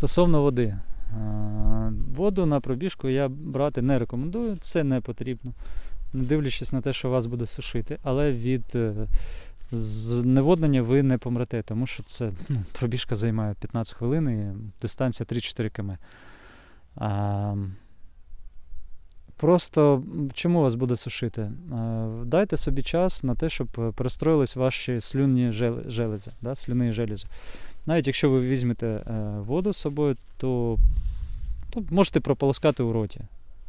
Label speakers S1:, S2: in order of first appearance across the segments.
S1: Стосовно води. Е, Воду на пробіжку я брати не рекомендую, це не потрібно. Не дивлячись на те, що вас буде сушити, але від е, зневоднення ви не помрете, тому що це ну, пробіжка займає 15 хвилин і дистанція 3-4 км. Просто чому вас буде сушити? Е, Дайте собі час на те, щоб е, перестроїлись ваші слюнні жел- желези, да, слюни желези. Навіть якщо ви візьмете е, воду з собою, то, то можете прополоскати у роті.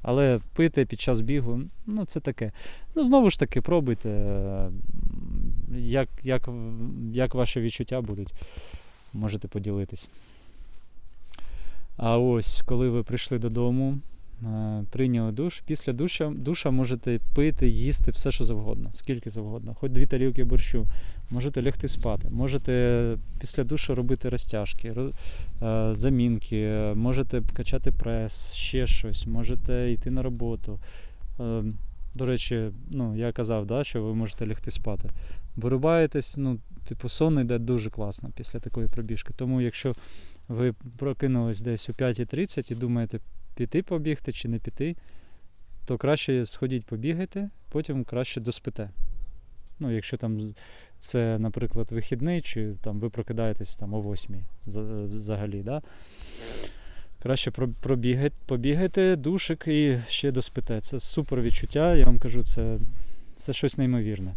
S1: Але пити під час бігу, ну це таке. Ну, знову ж таки, пробуйте, як, як, як ваші відчуття будуть. Можете поділитись. А ось, коли ви прийшли додому, прийняли душ, після душа, душа можете пити, їсти все, що завгодно, скільки завгодно, хоч дві тарілки борщу, можете лягти спати, можете після душу робити розтяжки, е, замінки, е, можете качати прес, ще щось, можете йти на роботу. Е, До речі, ну, я казав, да, що ви можете лягти спати. Вирубаєтесь, ну, типу, сон йде дуже класно після такої пробіжки. Тому якщо ви прокинулись десь о 5.30 і думаєте, піти побігти чи не піти, то краще сходіть побігайте, потім краще доспите. Ну, якщо там це, наприклад, вихідний, чи там ви прокидаєтесь там о 8 за- взагалі, да? краще про- пробігайте, побігайте, душик і ще доспите. Це супер відчуття, я вам кажу, це, це щось неймовірне.